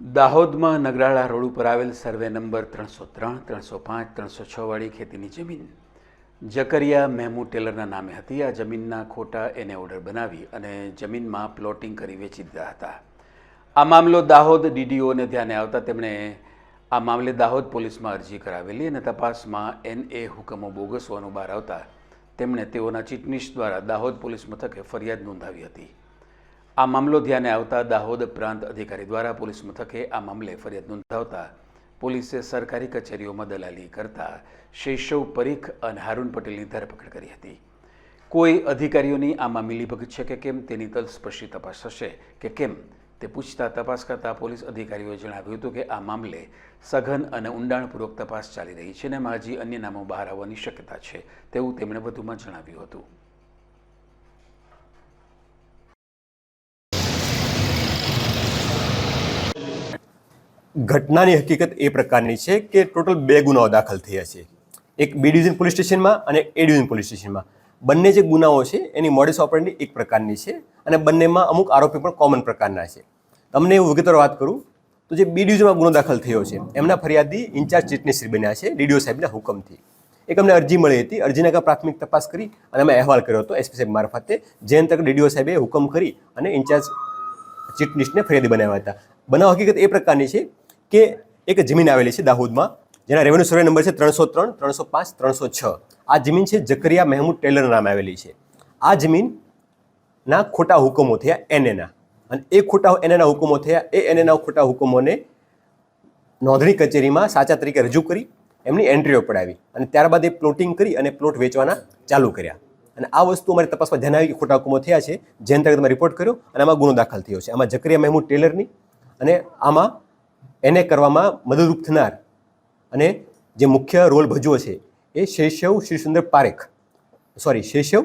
દાહોદમાં નગરાળા રોડ ઉપર આવેલ સર્વે નંબર ત્રણસો ત્રણ, ત્રણસો પાંચ, ત્રણસો છ વાળી ખેતીની જમીન. જકરિયા મહેમુ ટેલરના નામે હતી. આ જમીનના ખોટા એને ઓર્ડર બનાવી અને જમીનમાં પ્લોટિંગ કરી વેચી દીધા હતા. આ મામલો દાહોદ ડીડીઓને ધ્યાને આવતા તેમણે આ મામલે દાહોદ પોલીસમાં અરજી કરાવેલી અને તપાસમાં એન એ હુકમો બોગસ હોવાનું બહાર આવતા તેમણે તેઓના ચીટનીશ દ્વારા દાહોદ પોલીસ મથકે ફરિયાદ નોંધાવી હતી. આ મામલો ધ્યાને આવતા દાહોદ પ્રાંત અધિકારી દ્વારા પોલીસ મથકે આ મામલે ફરિયાદ નોંધાવતા પોલીસે સરકારી કચેરીઓમાં દલાલી કરતા શૈશવ પરીખ અને હારૂન પટેલની ધરપકડ કરી હતી. કોઈ અધિકારીઓની આમાં મિલીભગત છે કે કેમ તેની તલસ્પર્શી તપાસ થશે કે કેમ તે પૂછતા તપાસ કરતા પોલીસ અધિકારીઓએ જણાવ્યું હતું કે આ મામલે સઘન અને ઊંડાણપૂર્વક તપાસ ચાલી રહી છે અને હજી અન્ય નામો બહાર આવવાની શક્યતા છે તેવું તેમણે વધુમાં જણાવ્યું હતું. ઘટનાની હકીકત એ પ્રકારની છે કે ટોટલ બે ગુનાઓ દાખલ થયા છે. એક બી ડિવિઝન પોલીસ સ્ટેશનમાં અને એ ડિવિઝન પોલીસ સ્ટેશનમાં. બંને જે ગુનાઓ છે એની મોડેસ ઓપરેન્ડી એક પ્રકારની છે અને બંનેમાં અમુક આરોપી પણ કોમન પ્રકારના છે. તમને હું વિગતવાર વાત કરું, તો જે બી ડિવિઝનમાં ગુનો દાખલ થયો છે, એમના ફરિયાદી ઇન્ચાર્જ ચીટનીશ્રી બન્યા છે, ડીડીઓ સાહેબના હુકમથી. એક અમને અરજી મળી હતી, અરજીના કા પ્રાથમિક તપાસ કરી અને અમે અહેવાલ કર્યો હતો એસપી સાહેબ મારફતે જે અંતર્ગત ડીડીઓ સાહેબે હુકમ કરી અને ઇન્ચાર્જ ચીટનીશને ફરિયાદી બનાવ્યા હતા. બનાવ હકીકત એ પ્રકારની છે કે એક જમીન આવેલી છે દાહોદમાં, જેના રેવન્યુ સર્વે નંબર છે ત્રણસો ત્રણ, ત્રણસો પાંચ, ત્રણસો છ. આ જમીન છે જકરિયા મહેમૂદ ટેલર નામે આવેલી છે. આ જમીનના ખોટા હુકમો થયા એનએના અને એ ખોટા એનએના હુકમો થયા, એ એનએના ખોટા હુકમોને નોંધણી કચેરીમાં સાચા તરીકે રજૂ કરી, એમની એન્ટ્રીઓ પડાવી અને ત્યારબાદ એ પ્લોટિંગ કરી અને પ્લોટ વેચવાના ચાલુ કર્યા. અને આ વસ્તુ અમારી તપાસમાં ધ્યાન આવી કે ખોટા હુકમો થયા છે જે અંતર્ગત અમે રિપોર્ટ કર્યો અને આમાં ગુનો દાખલ થયો છે. આમાં જકરિયા મહેમૂદ ટેલરની અને આમાં એને કરવામાં મદદરૂપ થનાર અને જે મુખ્ય રોલ ભજવો છે એ શૈશવ શ્રીસુંદર પારેખ સોરી શૈશવ